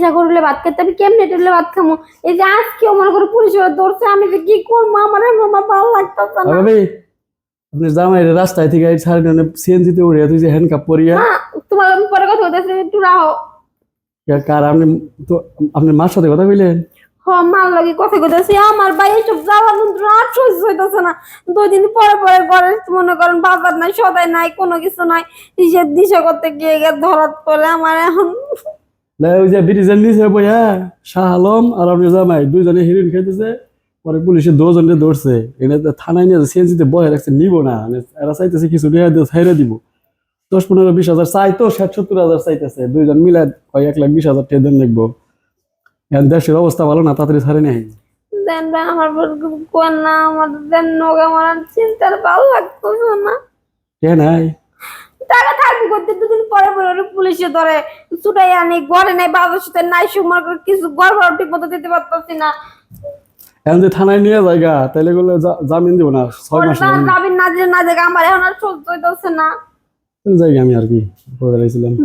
নেশা করলে ভাত খেতে আমি কেমনে টেলে ভাত খামো? এই যে আজকেও মনে করো পুলিশ ধরছে আমি যে কি করব? আমার মামা ভালো লাগতেছে আর না আপনি জামাই রাস্তায় থেকে ছাড়ি না সিএনজিতে উড়িয়া তুই যে হ্যান্ডকাপ পরিয়া তোমার আমি পরে কথা বলতেছি একটু রাহো। কার আপনি তো আপনার মার সাথে কথা কইলেন? হ মার লাগে কথা কইতেছি। আমার ভাই এইসব জ্বালা মন্ত্র আর সহ্য হইতেছে না। দুই দিন পরে পরে ঘরে মনে করেন বাজার নাই সদাই নাই কোনো কিছু নাই। হিসেব দিশা করতে গিয়ে ধরাত পড়ে আমার এখন ওই যে ব্রিজের নিচে বইয়া শাহ আলম আর আপনি জামাই দুইজনে হিরোইন খাইতেছে পরে পুলিশে দুজনকে ধরছে। এনে থানায় নিয়ে সিএনজিতে বয়ে রাখছে নিব না। এরা চাইতেছে কিছু দিয়ে দিব। দশ পনেরো বিশ হাজার চাই তো ষাট সত্তর হাজার চাইতেছে। দুইজন মিলে ওই এক লাখ বিশ হাজার টাকা দেন দেখব এখন দেশের অবস্থা ভালো না তাড়াতাড়ি ছাড়ে নেই। দেন আমার কোন না আমার দেন নোগা আমার চিন্তার ভালো লাগতেছে না। কে নাই? টাকা থাকবে করতে দুদিন পরে পরে ওরে পুলিশে ধরে ছুটাই আনি ঘরে নাই বাবার সাথে নাই কিছু ভাড়া ঠিক মতো দিতে পারতেছি না। এখন যে থানায় নিয়ে যায়গা তাহলে গুলো জামিন দিব না ছয় মাস না যাবি না যে না জায়গা আমার এখন আর সহ্য হইতেছে না। যাই আমি আর কি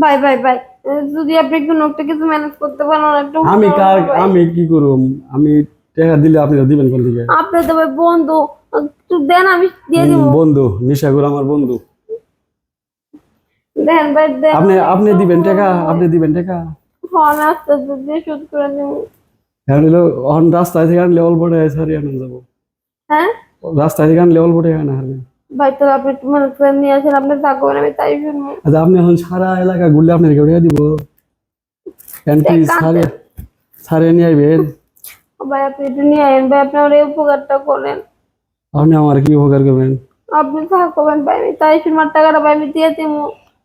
ভাই ভাই যদি আপনি একটু নোটটা কিছু ম্যানেজ করতে পারেন একটু আমি কার আমি কি করুম? আমি টাকা দিলে আপনি দিবেন কোন দিকে আপনি তো বন্ধু একটু দেন আমি দিয়ে দিব। বন্ধু নিশাগুর আমার বন্ধু। দেন ভাই দেন। আপনি আপনি দিবেন টাকা আপনি দিবেন টাকা। হ্যাঁ, আমি আস্তে আস্তে শোধ করে এখন হলো এখন রাস্তায় থেকে আনলে অল্প টাকা ছাড়ি আনন্দ যাব। হ্যাঁ? রাস্তায় থেকে আনলে অল্প টাকা না হারবেন ভাই তো আপনি ম্যানেজ করে নিয়ে আসেন আপনি থাকবেন আমি তাই শুনব। আচ্ছা আপনি এখন সারা এলাকা ঘুরলে আপনার কেউ টাকা দিব? টাকা সারে সারে নিয়ে আইবেন? ভাই আপনি একটু নিয়ে আইন ভাই আপনি আমার এই উপকারটা করেন। আপনি আমার কি উপকার করবেন? আপনি থাকবেন ভাই আমি তাই শুনব টাকাটা ভাই আমি দিয়ে দিব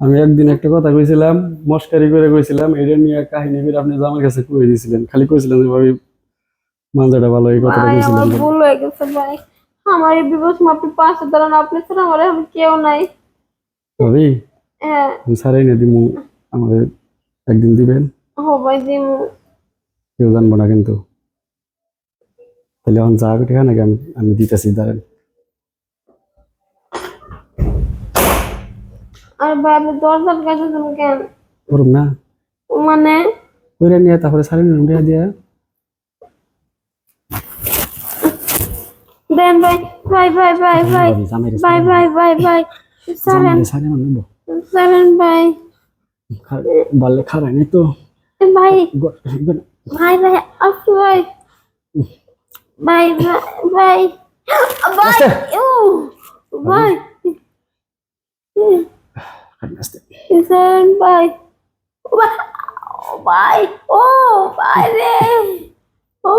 আমি একদিন একটা কথা কইছিলাম মস্কারি করে কইছিলাম এটা নিয়ে কাহিনী করে আপনি আমার কাছে কই দিয়েছিলেন খালি কইছিলেন যে ভাবি মানজাটা ভালো এই কথাটা কইছিলেন ভুল হয়ে গেছে ভাই। আমার এই বিপদ আপনি পাশে দাঁড়ান আপনি ছাড়া আমার এখন কেউ নাই। ভাবি হ্যাঁ। সারাই না দিমু আমার একদিন দিবেন। হো ভাই দিম। কেউ জানব না কিন্তু। তাহলে এখন যা নাকি? আমি আমি দিতেছি দাঁড়ান। আর আপনি দরজার কাছে দেন কেন? করুম না। মানে? ওইটা নিয়ে তারপরে সারি নিয়ে দিয়া দেন ভাই ভাই ভাই ভাই ভাই ভাই ভাই ভাই ভাই সারেন সারি আমার নেব সারেন ভাই। বাল্লে খারাই নাই তো। ভাই ভাই ভাই আসু ভাই। ভাই ভাই ভাই। ভাই ಅನ್ನಿಸ್ತು ಕಿಸನ್ ಬಾಯ್ ಬಾಯ್ ಓ ಬಾಯ್ ರೇ ಓ